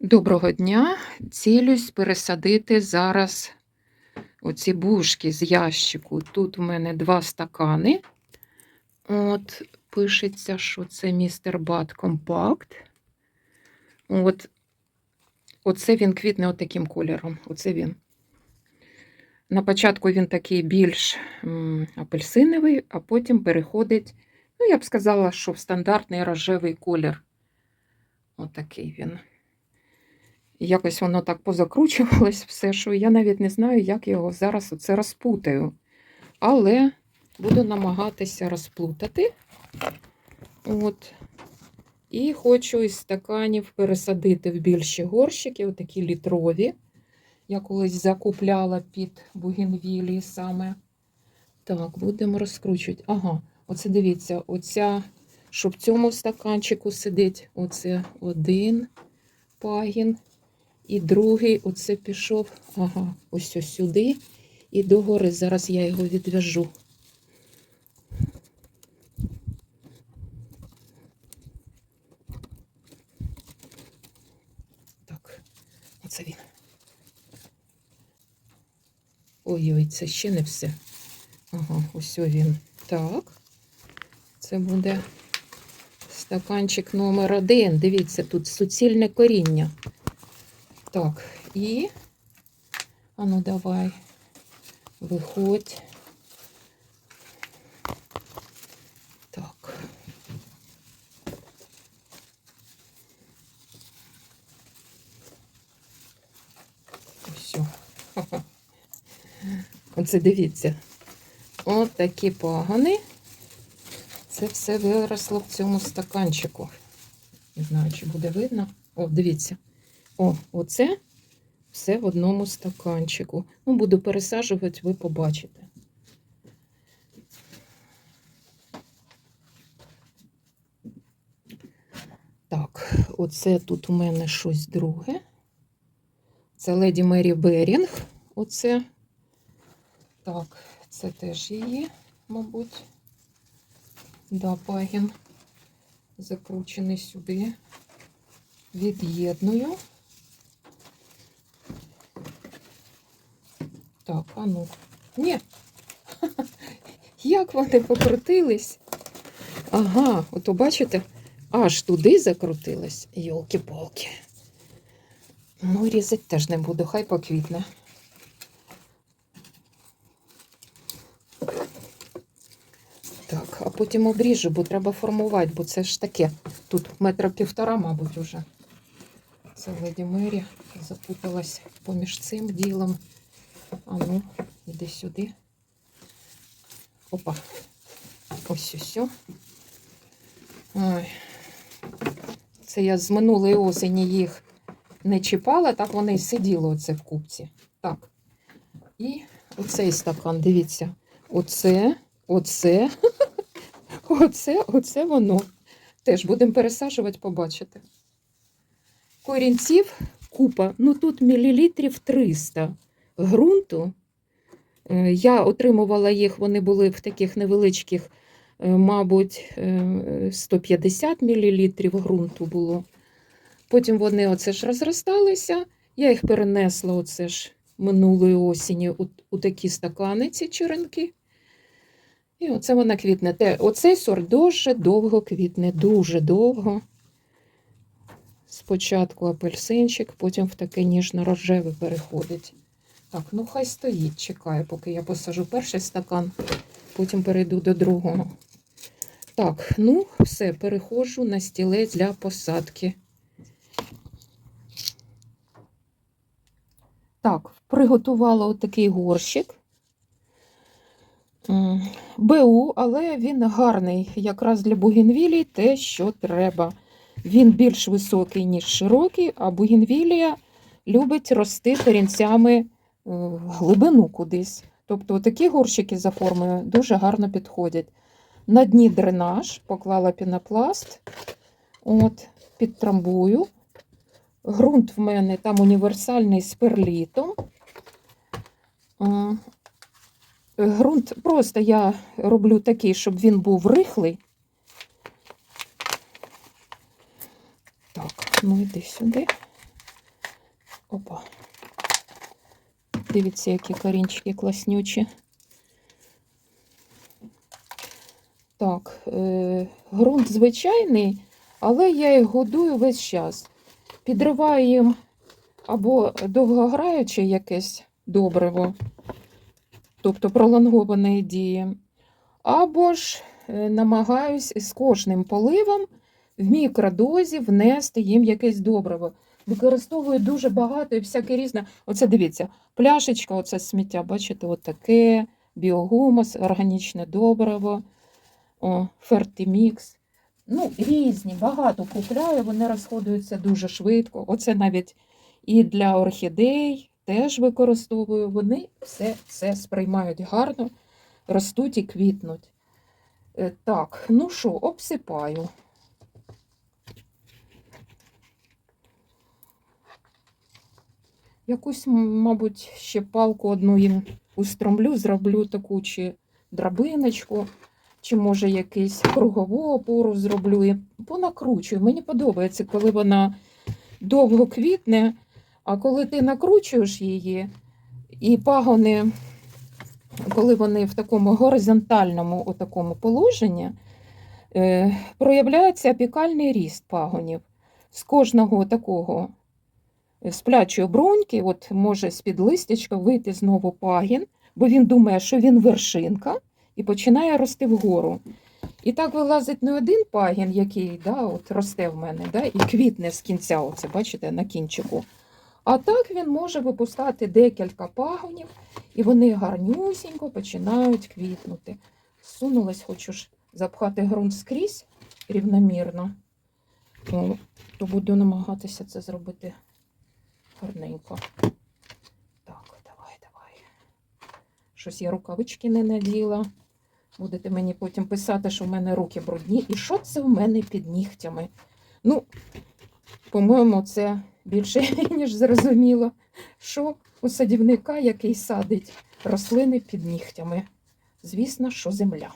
Доброго дня. Цілюсь пересадити зараз оці бушки з ящику. Тут у мене два стакани. От, пишеться, що це містер Бат Компакт. От, оце він квітне отаким кольором. Оце він. На початку він такий більш апельсиновий, а потім переходить, ну, я б сказала, що в стандартний рожевий колір. Отакий він. Якось воно так позакручувалось все, що я навіть не знаю, як його зараз оце розпутаю. Але буду намагатися розплутати. От. І хочу із стаканів пересадити в більші горщики, отакі літрові. Я колись закупляла під бугенвілії саме. Так, будемо розкручувати. Ага, оце дивіться, оця, що в цьому стаканчику сидить, оце один пагін. І другий оце пішов, ага, ось ось сюди і догори. Зараз я його відв'яжу. Так, оце він. Ой-ой, це ще не все. Ага, ось він. Так. Це буде стаканчик номер один. Дивіться, тут суцільне коріння. Так, і. А ну давай. Виходь. Так. Все. Оце дивіться. От такі пагани. Це все виросло в цьому стаканчику. Не знаю, чи буде видно. О, дивіться. О, оце все в одному стаканчику. Ну, буду пересаджувати, ви побачите. Так, оце тут у мене щось друге. Це леді Мері Берінг. Оце. Так, це теж її, мабуть. Да, пагін закручений сюди. Від'єдную. Так, а ну. Ні. Як вони покрутились? Ага, ото бачите, аж туди закрутились. Йолки-палки. Ну, різати теж не буду, хай поквітне. Так, а потім обріжу, бо треба формувати, бо це ж таке. Тут метра півтора, мабуть, уже. Це леді Мері запуталась поміж цим ділом. А ну, іди сюди. Опа. Ось ось. Ой. Це я з минулої осені їх не чіпала, так вони й сиділи оце в купці. Так. І оцей стакан, дивіться. Оце, оце, оце, оце воно. Теж будемо пересаджувати, побачите. Корінців купа, ну тут мілілітрів 300 ґрунту. Е, Я отримувала їх, вони були в таких невеличких, е, мабуть, е, 150 мл ґрунту було. Потім вони оце ж розросталися. Я їх перенесла оце ж минулої осені у, у такі стакани, ці черенки. І оце вона квітне. Те, оцей сорт дуже довго квітне, дуже довго. Спочатку апельсинчик, потім в таке ніжно-рожеве переходить. Так, ну хай стоїть, чекаю, поки я посажу перший стакан, потім перейду до другого. Так, ну, все, переходжу на стілець для посадки. Так, приготувала отакий горщик. БУ, але він гарний, якраз для бугенвілій те, що треба. Він більш високий, ніж широкий, а бугенвілія любить рости корінцями в глибину кудись. Тобто такі горщики за формою дуже гарно підходять. На дні дренаж, поклала пінопласт, от, підтрамбую. Грунт в мене там універсальний з перлітом. Грунт просто я роблю такий, щоб він був рихлий. Так, ну йди сюди. Опа. Дивіться, які корінчики класнючі. Так, е, ґрунт звичайний, але я їх годую весь час. Підриваю їм або довгограюче якесь добриво, тобто пролонгованої дії, або ж е, намагаюсь з кожним поливом в мікродозі внести їм якесь добриво. Використовую дуже багато і всяке різне. Оце дивіться, пляшечка, оце сміття, бачите, отаке, біогумус, органічне добриво, о, фертимікс. Ну, різні, багато купляю, вони розходуються дуже швидко. Оце навіть і для орхідей теж використовую. Вони все це сприймають гарно, ростуть і квітнуть. Е, Так, ну що, обсипаю. Якусь, мабуть, ще палку одну їм устромлю, зроблю таку чи драбиночку, чи може якийсь кругову опору зроблю і понакручую. Мені подобається, коли вона довго квітне, а коли ти накручуєш її, і пагони, коли вони в такому горизонтальному о такому положенні, е, проявляється апікальний ріст пагонів. З кожного такого сплячої бруньки, от може з-під листячка вийти знову пагін, бо він думає, що він вершинка, і починає рости вгору. І так вилазить не один пагін, який да, от росте в мене, да, і квітне з кінця, оце, бачите, на кінчику. А так він може випускати декілька пагонів, і вони гарнюсінько починають квітнути. Сунулась, хочу ж запхати ґрунт скрізь рівномірно, то буду намагатися це зробити гарненько. Так, давай, давай. Щось я рукавички не наділа. Будете мені потім писати, що в мене руки брудні. І що це в мене під нігтями? Ну, по-моєму, це більше, ніж зрозуміло, що у садівника, який садить рослини під нігтями. Звісно, що земля.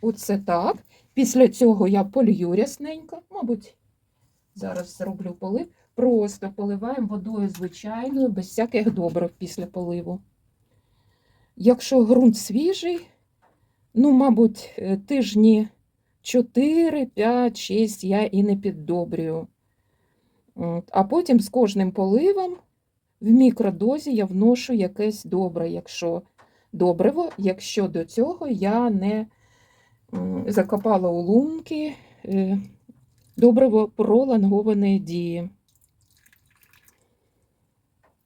Оце так. Після цього я полью рясненько, мабуть, зараз зроблю полив. Просто поливаємо водою звичайною, без всяких добрив після поливу. Якщо ґрунт свіжий, ну, мабуть, е, тижні 4, 5, 6 я і не піддобрюю. А потім з кожним поливом в мікродозі я вношу якесь добре, якщо добриво, якщо до цього я не закопала у лунки е, добриво пролонгованої дії.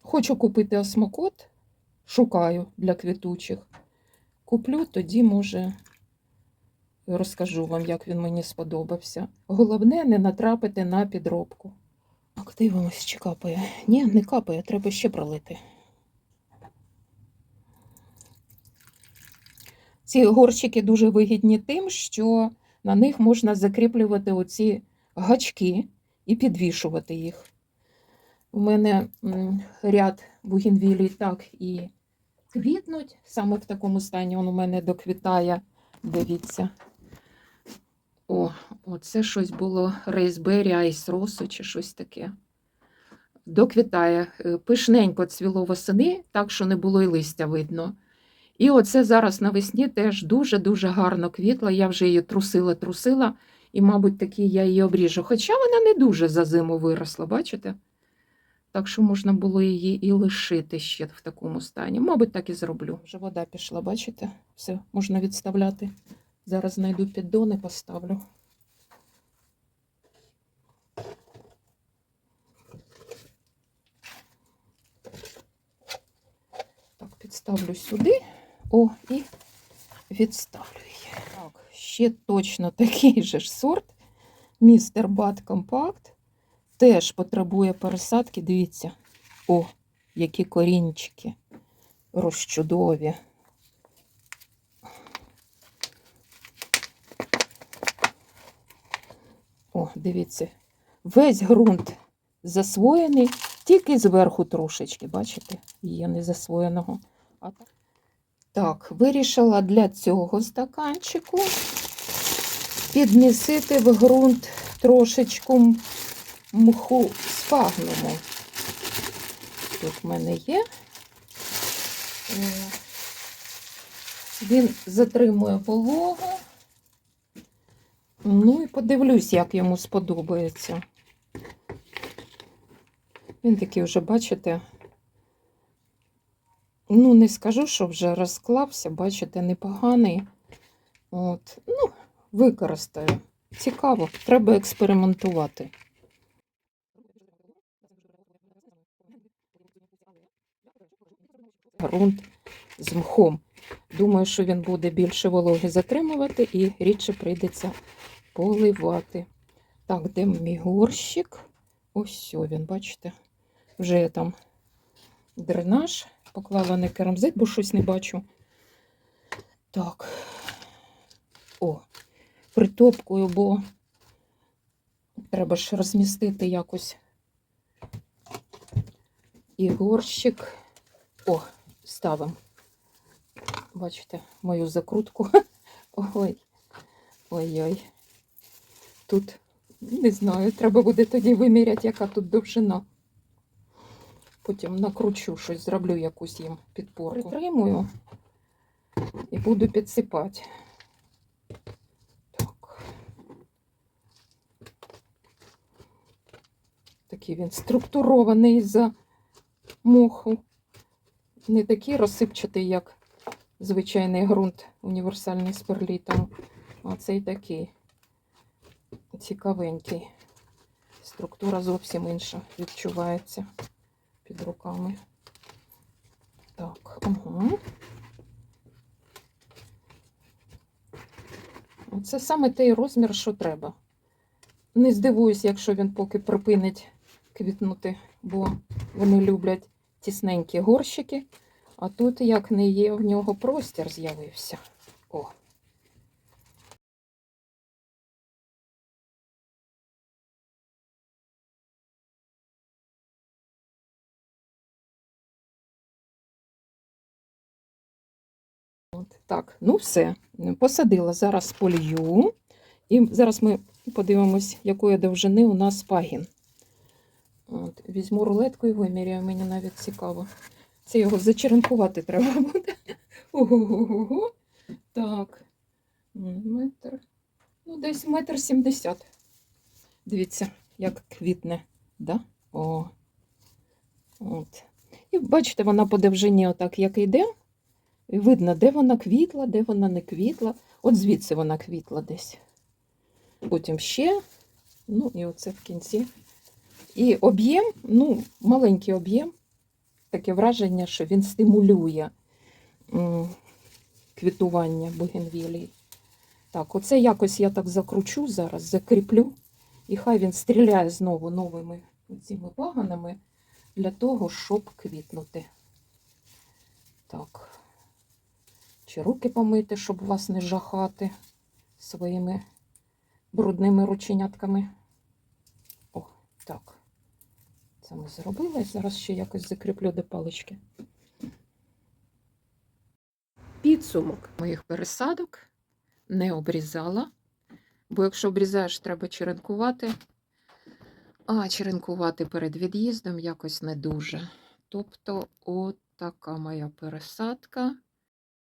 Хочу купити осмокот, шукаю для квітучих. Куплю, тоді, може, розкажу вам, як він мені сподобався. Головне не натрапити на підробку. Так, дивимось, чи капає. Ні, не капає, треба ще пролити. Ці горщики дуже вигідні тим, що на них можна закріплювати оці гачки і підвішувати їх. У мене ряд бугінвілій так і квітнуть. Саме в такому стані він у мене доквітає. Дивіться. О, оце щось було рейсбері, айсросу чи щось таке. Доквітає. Е, Пишненько цвіло восени, так що не було й листя видно. І оце зараз навесні теж дуже-дуже гарно квітла. Я вже її трусила, трусила, і, мабуть, таки я її обріжу. Хоча вона не дуже за зиму виросла, бачите? Так що можна було її і лишити ще в такому стані. Мабуть, так і зроблю. Вже вода пішла, бачите? Все, можна відставляти. Зараз знайду піддон і поставлю. Так, підставлю сюди. О, і відставлю її. Так, ще точно такий же ж сорт. Містер Бат Компакт. Теж потребує пересадки. Дивіться. О, які корінчики розчудові. О, дивіться, Весь ґрунт засвоєний, тільки зверху трошечки, бачите, є незасвоєного. А так- Так, вирішила для цього стаканчику підмісити в ґрунт трошечку мху спагнуму. Тут в мене є. Він затримує вологу. Ну і подивлюсь, як йому сподобається. Він такий вже, бачите, ну, не скажу, що вже розклався, бачите, непоганий. От, ну, використаю. Цікаво, треба експериментувати. Грунт з мхом. Думаю, що він буде більше вологи затримувати і рідше прийдеться поливати. Так, де мій горщик? Ось він, бачите, вже я там дренаж, поклала не керамзит, бо щось не бачу. Так. О, притопкую, бо треба ж розмістити якось і горщик. О, ставимо. Бачите, мою закрутку. Ой. Ой-ой. Тут, не знаю, треба буде тоді виміряти, яка тут довжина. Потім накручу щось, зроблю якусь їм підпорку. Притримую і буду підсипати. Так. Такий він структурований за моху. Не такий розсипчатий, як звичайний ґрунт універсальний з перлітом. А цей такий цікавенький. Структура зовсім інша відчувається під руками. Так, угу. Це саме той розмір, що треба. Не здивуюсь, якщо він поки припинить квітнути, бо вони люблять тісненькі горщики. А тут, як не є, в нього простір з'явився. О. От, так, ну все. Посадила зараз полью. І зараз ми подивимось, якої довжини у нас пагін. От, візьму рулетку і виміряю, мені навіть цікаво. Це його зачеренкувати треба буде. Ого-го-го. Так. Метр. Ну, десь метр сімдесят. Дивіться, як квітне. Да? О. От. І бачите, вона по довжині отак як йде. Видно, де вона квітла, де вона не квітла. От звідси вона квітла десь. Потім ще. Ну, і оце в кінці. І об'єм, ну, маленький об'єм. Таке враження, що він стимулює квітування бугенвілій. Так, оце якось я так закручу зараз, закріплю. І хай він стріляє знову новими цими паганами для того, щоб квітнути. Так. Чи руки помити, щоб вас не жахати своїми брудними рученятками. О, так. Це ми зробили. Зараз ще якось закріплю до палички. Підсумок моїх пересадок не обрізала, бо якщо обрізаєш, треба черенкувати. А черенкувати перед від'їздом якось не дуже. Тобто, от така моя пересадка.